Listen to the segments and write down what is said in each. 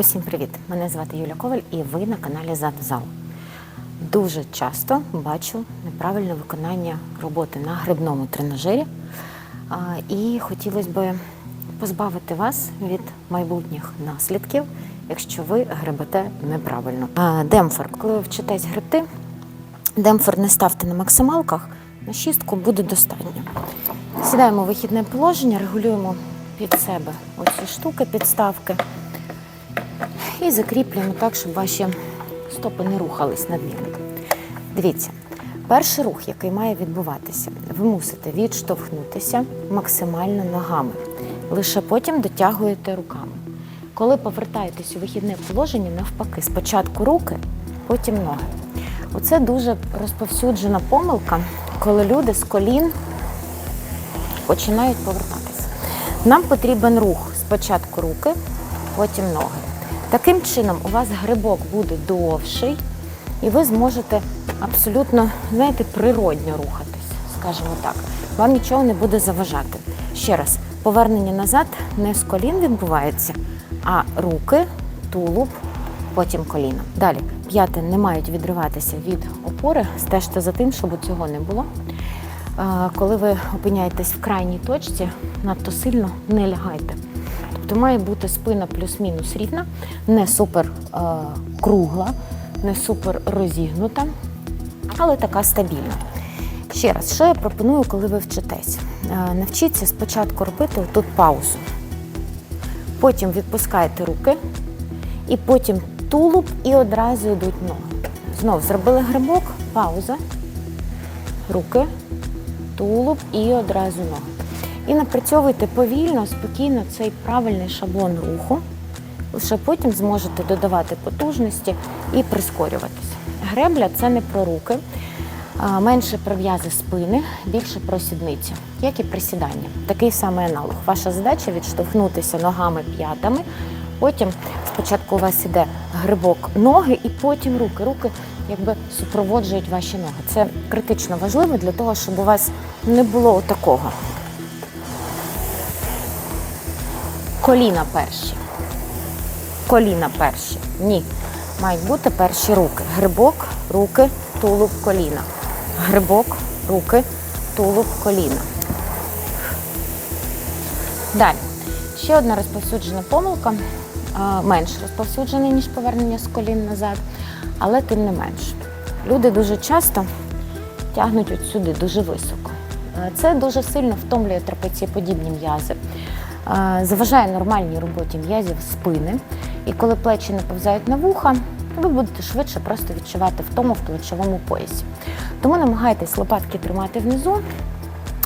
Усім привіт! Мене звати Юля Коваль і ви на каналі Зал. Дуже часто бачу неправильне виконання роботи на грибному тренажері. І хотілося б позбавити вас від майбутніх наслідків, якщо ви гребете неправильно. Демпфер, коли ви вчитесь гребти, демпфер не ставте на максималках, на шістку буде достатньо. Сідаємо в вихідне положення, регулюємо під себе оці штуки, підставки. І закріплюємо так, щоб ваші стопи не рухались надмірно. Дивіться, перший рух, який має відбуватися, ви мусите відштовхнутися максимально ногами. Лише потім дотягуєте руками. Коли повертаєтесь у вихідне положення, навпаки, спочатку руки, потім ноги. Оце дуже розповсюджена помилка, коли люди з колін починають повертатися. Нам потрібен рух спочатку руки, потім ноги. Таким чином, у вас грибок буде довший, і ви зможете абсолютно, знаєте, природньо рухатись, скажімо так. Вам нічого не буде заважати. Ще раз, повернення назад не з колін відбувається, а руки, тулуб, потім коліна. Далі п'яти не мають відриватися від опори, стежте за тим, щоб цього не було. Коли ви опиняєтесь в крайній точці, надто сильно не лягайте. Тобто має бути спина плюс-мінус рівна, не супер е, кругла, не супер розігнута, але така стабільна. Ще раз, що я пропоную, коли ви вчитесь? Е, навчіться спочатку робити тут паузу. Потім відпускаєте руки, і потім тулуб і одразу йдуть ноги. Знов зробили грибок, пауза, руки, тулуб і одразу ноги. І напрацьовуйте повільно, спокійно цей правильний шаблон руху. Лише потім зможете додавати потужності і прискорюватися. Гребля це не про руки, менше про в'язи спини, більше про сідниці, як і присідання. Такий самий аналог. Ваша задача відштовхнутися ногами п'ятами. Потім спочатку у вас іде грибок ноги і потім руки. Руки якби супроводжують ваші ноги. Це критично важливо для того, щоб у вас не було такого. Коліна перші. Коліна перші. Ні. Мають бути перші руки. Грибок, руки, тулуб, коліна. Грибок, руки, тулуб, коліна. Далі. Ще одна розповсюджена помилка, менш розповсюджена, ніж повернення з колін назад, але тим не менш. Люди дуже часто тягнуть от сюди дуже високо. Це дуже сильно втомлює трапецієподібні м'язи, е, заважає нормальній роботі м'язів спини. І коли плечі не повзають на вуха, ви будете швидше просто відчувати втому в плечовому поясі. Тому намагайтесь лопатки тримати внизу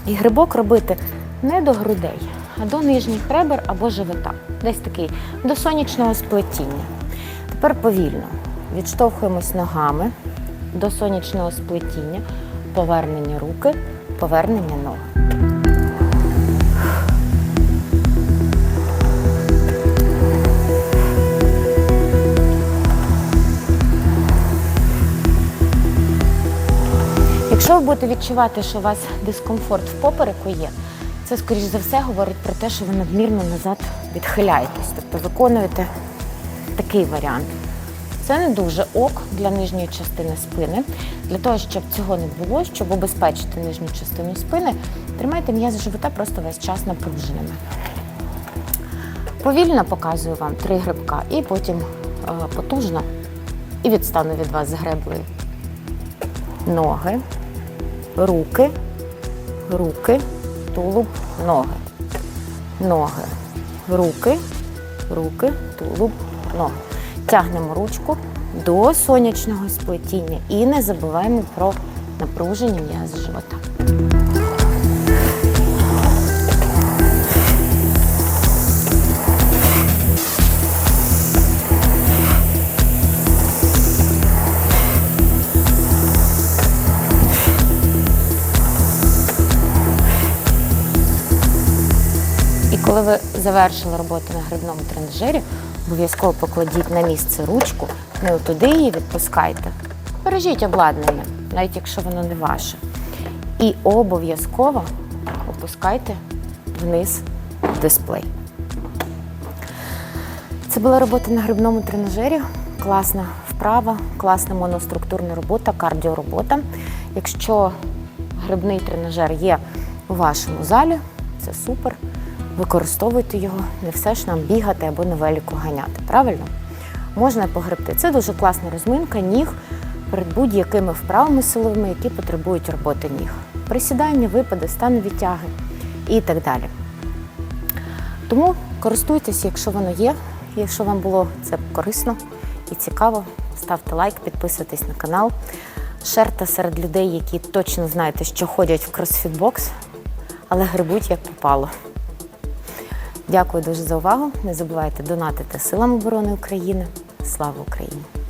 і грибок робити не до грудей, а до нижніх ребер або живота. Десь такий до сонячного сплетіння. Тепер повільно відштовхуємось ногами до сонячного сплетіння, повернення руки, повернення ног. Якщо ви будете відчувати, що у вас дискомфорт в попереку є, це, скоріш за все, говорить про те, що ви надмірно назад відхиляєтесь, тобто виконуєте такий варіант. Це не дуже ок для нижньої частини спини. Для того, щоб цього не було, щоб убезпечити нижню частину спини, тримайте м'язи живота просто весь час напруженими. Повільно показую вам три грибка і потім е, потужно і відстану від вас з греблею. Ноги, руки, руки, тулуб, ноги. Ноги, руки, руки, тулуб, ноги. Тягнемо ручку до сонячного сплетіння і не забуваємо про напруження м'яз живота. Коли ви завершили роботу на грибному тренажері, обов'язково покладіть на місце ручку, не туди її відпускайте. Бережіть обладнання, навіть якщо воно не ваше. І обов'язково опускайте вниз дисплей. Це була робота на грибному тренажері. Класна вправа, класна моноструктурна робота, кардіоробота. Якщо грибний тренажер є у вашому залі, це супер. Використовуйте його, не все ж нам бігати або на велику ганяти. Правильно? Можна погребти. Це дуже класна розминка ніг перед будь-якими вправами силовими, які потребують роботи ніг. Присідання, випади, станові тяги і так далі. Тому користуйтесь, якщо воно є. Якщо вам було це корисно і цікаво, ставте лайк, підписуйтесь на канал, шерте серед людей, які точно знаєте, що ходять в CrossFit-бокс, але грибуть як попало. Дякую дуже за увагу. Не забувайте донатити Силам оборони України. Слава Україні!